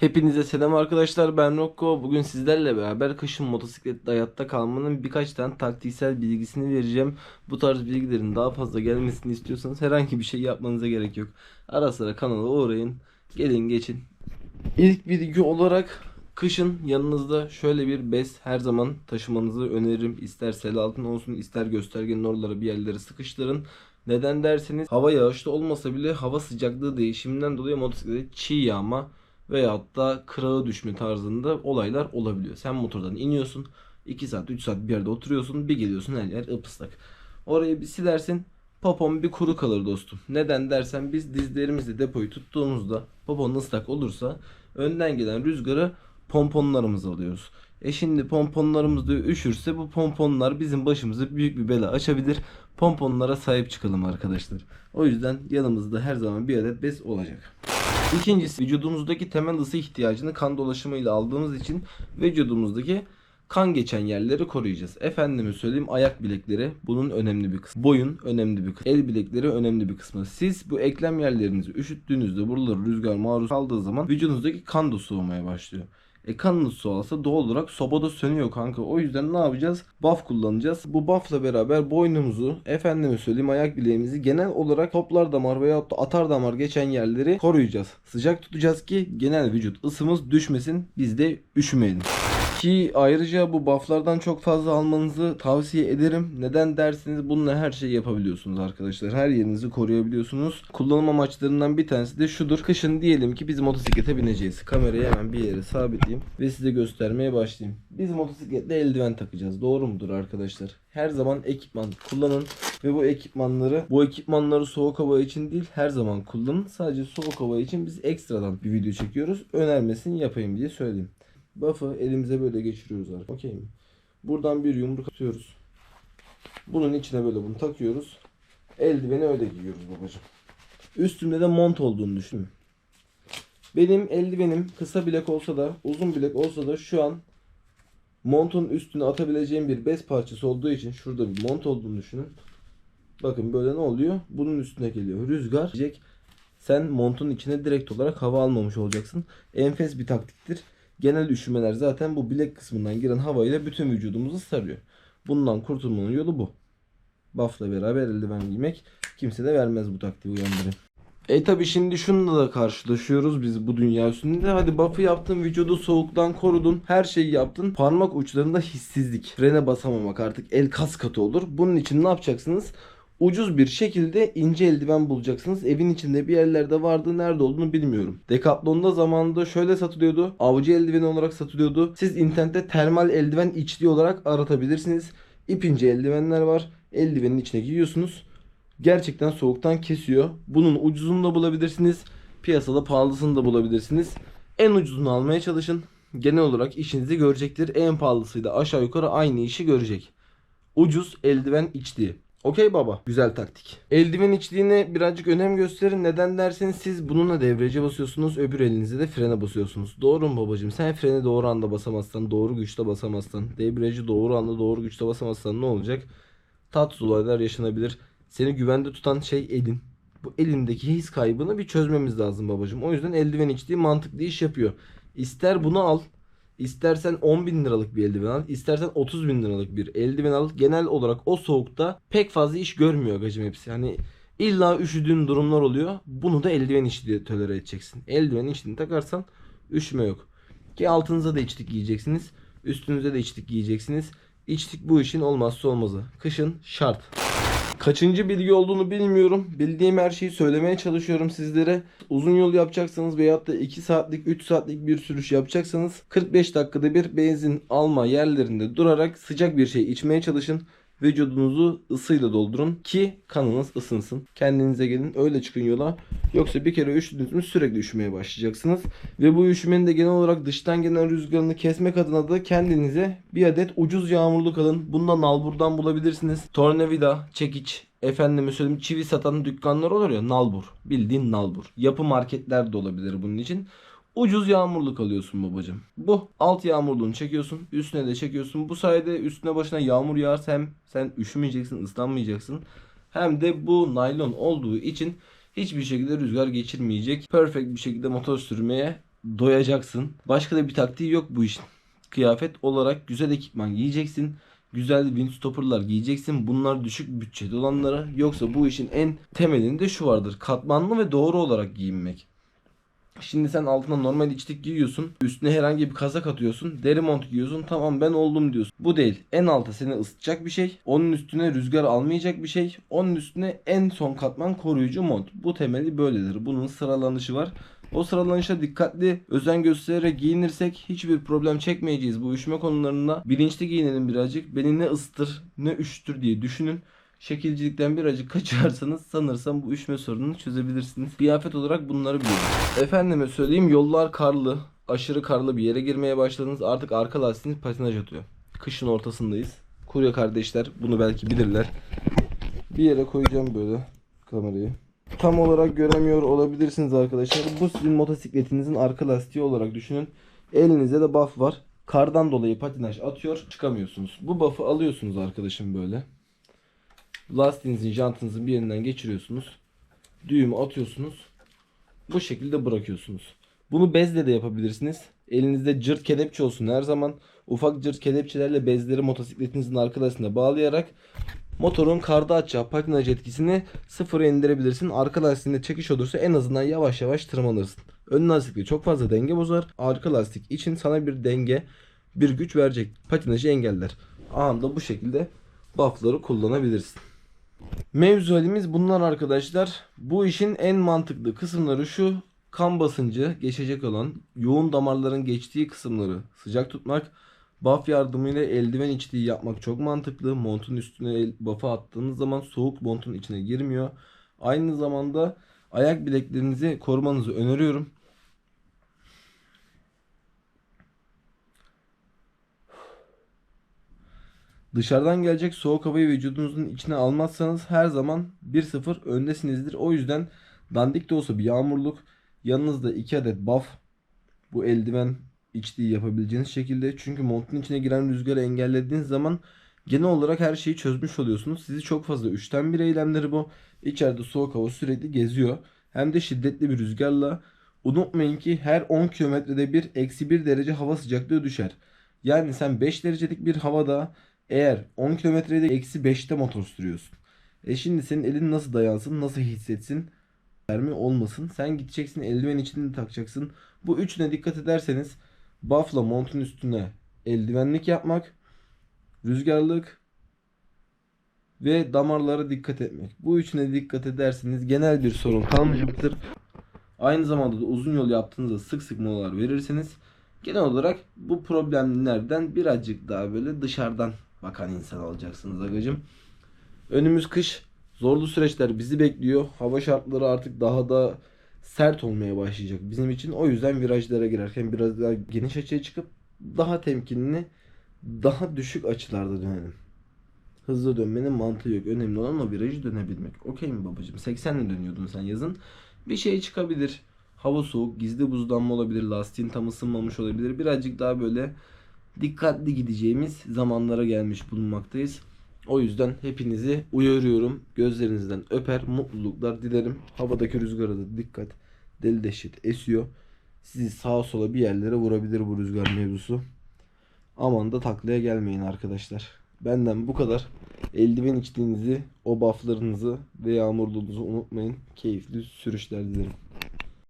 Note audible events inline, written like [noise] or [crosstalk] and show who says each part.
Speaker 1: Hepinize selam arkadaşlar ben Rocco. Bugün sizlerle beraber kışın motosiklette hayatta kalmanın birkaç tane taktiksel bilgisini vereceğim. Bu tarz bilgilerin daha fazla gelmesini istiyorsanız herhangi bir şey yapmanıza gerek yok. Ara sıra kanala uğrayın. Gelin geçin. İlk bilgi olarak kışın yanınızda şöyle bir bez her zaman taşımanızı öneririm. İster sel altın olsun ister göstergenin oralara bir yerlere sıkıştırın. Neden derseniz hava yağışlı olmasa bile hava sıcaklığı değişiminden dolayı motosiklete çiğ yağma veyahut da kırağı düşme tarzında olaylar olabiliyor. Sen motordan iniyorsun 2 saat 3 saat bir yerde oturuyorsun bir geliyorsun her yer ıpıslak. Orayı bir silersin popon bir kuru kalır dostum. Neden dersen biz dizlerimizle depoyu tuttuğumuzda popon ıslak olursa önden gelen rüzgarı pomponlarımıza alıyoruz. E şimdi pomponlarımız da üşürse bu pomponlar bizim başımıza büyük bir bela açabilir. Pomponlara sahip çıkalım arkadaşlar. O yüzden yanımızda her zaman bir adet bez olacak. İkincisi vücudumuzdaki temel ısı ihtiyacını kan dolaşımıyla aldığımız için vücudumuzdaki kan geçen yerleri koruyacağız. Efendime söyleyeyim ayak bilekleri bunun önemli bir kısmı. Boyun önemli bir kısmı. El bilekleri önemli bir kısmı. Siz bu eklem yerlerinizi üşüttüğünüzde buraları rüzgar maruz kaldığı zaman vücudunuzdaki kan da soğumaya başlıyor. E kanınız soğalsa doğal olarak sobada sönüyor kanka. O yüzden ne yapacağız? Buff kullanacağız. Bu buffla beraber boynumuzu, efendime söyleyeyim ayak bileğimizi genel olarak toplar damar veya da atar damar geçen yerleri koruyacağız. Sıcak tutacağız ki genel vücut ısımız düşmesin. Biz de üşümeyelim. Ki ayrıca bu bufflardan çok fazla almanızı tavsiye ederim. Neden derseniz bununla her şeyi yapabiliyorsunuz arkadaşlar. Her yerinizi koruyabiliyorsunuz. Kullanım amaçlarından bir tanesi de şudur. Kışın diyelim ki biz motosiklete bineceğiz. Kamerayı hemen bir yere sabitleyeyim ve size göstermeye başlayayım. Biz motosikletle eldiven takacağız. Doğru mudur arkadaşlar? Her zaman ekipman kullanın ve bu ekipmanları bu ekipmanları soğuk hava için değil her zaman kullanın. Sadece soğuk hava için biz ekstradan bir video çekiyoruz. Önermesini yapayım diye söyleyeyim. Buff'ı elimize böyle geçiriyoruz artık. Okey mi? Buradan bir yumruk atıyoruz. Bunun içine böyle bunu takıyoruz. Eldiveni öyle giyiyoruz babacığım. Üstümde de mont olduğunu düşünün. Benim eldivenim kısa bilek olsa da uzun bilek olsa da şu an montun üstüne atabileceğim bir bez parçası olduğu için şurada bir mont olduğunu düşünün. Bakın böyle ne oluyor? Bunun üstüne geliyor. Rüzgar diyecek. Sen montun içine direkt olarak hava almamış olacaksın. Enfes bir taktiktir. Genel üşümeler zaten bu bilek kısmından giren havayla bütün vücudumuzu sarıyor. Bundan kurtulmanın yolu bu. Buff'la beraber eldiven giymek. Kimse de vermez bu taktiği uyandırın. E tabi şimdi şununla da karşılaşıyoruz biz bu dünya üstünde. Hadi buff'ı yaptın, vücudu soğuktan korudun, her şeyi yaptın. Parmak uçlarında hissizlik. Frene basamamak artık el kas katı olur. Bunun için ne yapacaksınız? Ucuz bir şekilde ince eldiven bulacaksınız. Evin içinde bir yerlerde vardı. Nerede olduğunu bilmiyorum. Decathlon'da zamanında şöyle satılıyordu. Avcı eldiveni olarak satılıyordu. Siz internette termal eldiven içliği olarak aratabilirsiniz. İp ince eldivenler var. Eldivenin içine giyiyorsunuz. Gerçekten soğuktan kesiyor. Bunun ucuzunu da bulabilirsiniz. Piyasada pahalısını da bulabilirsiniz. En ucuzunu almaya çalışın. Genel olarak işinizi görecektir. En pahalısı da aşağı yukarı aynı işi görecek. Ucuz eldiven içliği. Okey baba. Güzel taktik. Eldiven içliğine birazcık önem gösterin. Neden derseniz siz bununla devrece basıyorsunuz. Öbür elinizde de frene basıyorsunuz. Doğru mu babacığım? Sen freni doğru anda basamazsan, doğru güçte basamazsan, debriyajı doğru anda doğru güçte basamazsan ne olacak? Tatsız olaylar yaşanabilir. Seni güvende tutan şey elin. Bu elindeki his kaybını bir çözmemiz lazım babacığım. O yüzden eldiven içtiği mantıklı iş yapıyor. İster bunu al İstersen 10 bin liralık bir eldiven al. istersen 30 bin liralık bir eldiven al. Genel olarak o soğukta pek fazla iş görmüyor gacım hepsi. Hani illa üşüdüğün durumlar oluyor. Bunu da eldiven içi diye tolere edeceksin. Eldiven içtiğini takarsan üşüme yok. Ki altınıza da içlik giyeceksiniz. Üstünüze de içlik giyeceksiniz. İçlik bu işin olmazsa olmazı. Kışın şart. Kaçıncı bilgi olduğunu bilmiyorum. Bildiğim her şeyi söylemeye çalışıyorum sizlere. Uzun yol yapacaksanız veyahut da 2 saatlik 3 saatlik bir sürüş yapacaksanız 45 dakikada bir benzin alma yerlerinde durarak sıcak bir şey içmeye çalışın. Vücudunuzu ısıyla doldurun ki kanınız ısınsın. Kendinize gelin öyle çıkın yola. Yoksa bir kere üşüdünüz mü sürekli üşümeye başlayacaksınız. Ve bu üşümenin de genel olarak dıştan gelen rüzgarını kesmek adına da kendinize bir adet ucuz yağmurluk alın. Bundan nalburdan bulabilirsiniz. Tornavida, çekiç, efendime söyleyeyim çivi satan dükkanlar olur ya nalbur. Bildiğin nalbur. Yapı marketler de olabilir bunun için. Ucuz yağmurluk alıyorsun babacım. Bu alt yağmurluğunu çekiyorsun. Üstüne de çekiyorsun. Bu sayede üstüne başına yağmur yağarsa hem sen üşümeyeceksin, ıslanmayacaksın. Hem de bu naylon olduğu için hiçbir şekilde rüzgar geçirmeyecek. Perfect bir şekilde motor sürmeye doyacaksın. Başka da bir taktiği yok bu işin. Kıyafet olarak güzel ekipman giyeceksin. Güzel windstopperlar giyeceksin. Bunlar düşük bütçeli olanlara. Yoksa bu işin en temelinde şu vardır. Katmanlı ve doğru olarak giyinmek. Şimdi sen altına normal içlik giyiyorsun. Üstüne herhangi bir kazak atıyorsun. Deri mont giyiyorsun. Tamam ben oldum diyorsun. Bu değil. En alta seni ısıtacak bir şey. Onun üstüne rüzgar almayacak bir şey. Onun üstüne en son katman koruyucu mont. Bu temeli böyledir. Bunun sıralanışı var. O sıralanışa dikkatli, özen göstererek giyinirsek hiçbir problem çekmeyeceğiz bu üşüme konularında. Bilinçli giyinelim birazcık. Beni ne ısıtır ne üşütür diye düşünün. Şekilcilikten birazcık [laughs] kaçarsanız sanırsam bu üşüme sorununu çözebilirsiniz. Kıyafet olarak bunları biliyorum. Efendime söyleyeyim yollar karlı. Aşırı karlı bir yere girmeye başladınız. Artık arka lastiğiniz patinaj atıyor. Kışın ortasındayız. Kurye kardeşler bunu belki bilirler. Bir yere koyacağım böyle kamerayı. Tam olarak göremiyor olabilirsiniz arkadaşlar. Bu sizin motosikletinizin arka lastiği olarak düşünün. Elinizde de buff var. Kardan dolayı patinaj atıyor. Çıkamıyorsunuz. Bu buff'ı alıyorsunuz arkadaşım böyle. Lastiğinizin, jantınızın bir yerinden geçiriyorsunuz. Düğümü atıyorsunuz. Bu şekilde bırakıyorsunuz. Bunu bezle de yapabilirsiniz. Elinizde cırt kelepçe olsun her zaman. Ufak cırt kelepçelerle bezleri motosikletinizin arkasına bağlayarak motorun karda açacağı patinaj etkisini sıfıra indirebilirsin. Arka lastiğinde çekiş olursa en azından yavaş yavaş tırmanırsın. Ön lastikte çok fazla denge bozar. Arka lastik için sana bir denge, bir güç verecek. Patinajı engeller. Anında bu şekilde buff'ları kullanabilirsin. Mevzu halimiz bunlar arkadaşlar. Bu işin en mantıklı kısımları şu. Kan basıncı geçecek olan yoğun damarların geçtiği kısımları sıcak tutmak. Buff yardımıyla eldiven içtiği yapmak çok mantıklı. Montun üstüne buff'ı attığınız zaman soğuk montun içine girmiyor. Aynı zamanda ayak bileklerinizi korumanızı öneriyorum. Dışarıdan gelecek soğuk havayı vücudunuzun içine almazsanız her zaman 1-0 öndesinizdir. O yüzden dandik de olsa bir yağmurluk yanınızda 2 adet buff bu eldiven içtiği yapabileceğiniz şekilde. Çünkü montun içine giren rüzgarı engellediğiniz zaman genel olarak her şeyi çözmüş oluyorsunuz. Sizi çok fazla üşüten bir eylemleri bu. İçeride soğuk hava sürekli geziyor. Hem de şiddetli bir rüzgarla. Unutmayın ki her 10 kilometrede bir eksi 1 derece hava sıcaklığı düşer. Yani sen 5 derecelik bir havada eğer 10 kilometrede eksi 5'te motor sürüyorsun. E şimdi senin elin nasıl dayansın, nasıl hissetsin? Vermi olmasın. Sen gideceksin eldiven içini de takacaksın. Bu üçüne dikkat ederseniz buffla montun üstüne eldivenlik yapmak, rüzgarlık ve damarlara dikkat etmek. Bu üçüne dikkat ederseniz genel bir sorun kalmayacaktır. Aynı zamanda da uzun yol yaptığınızda sık sık molalar verirseniz genel olarak bu problemlerden birazcık daha böyle dışarıdan bakan insan olacaksınız agacım. Önümüz kış. Zorlu süreçler bizi bekliyor. Hava şartları artık daha da sert olmaya başlayacak bizim için. O yüzden virajlara girerken biraz daha geniş açıya çıkıp daha temkinli, daha düşük açılarda dönelim. Hızlı dönmenin mantığı yok. Önemli olan o virajı dönebilmek. Okey mi babacığım? 80 ile dönüyordun sen yazın. Bir şey çıkabilir. Hava soğuk, gizli buzlanma olabilir, lastiğin tam ısınmamış olabilir. Birazcık daha böyle dikkatli gideceğimiz zamanlara gelmiş bulunmaktayız. O yüzden hepinizi uyarıyorum. Gözlerinizden öper, mutluluklar dilerim. Havadaki rüzgara da dikkat. Deli dehşet esiyor. Sizi sağa sola bir yerlere vurabilir bu rüzgar mevzusu. Aman da taklaya gelmeyin arkadaşlar. Benden bu kadar. Eldiven içtiğinizi, o bufflarınızı ve yağmurluğunuzu unutmayın. Keyifli sürüşler dilerim.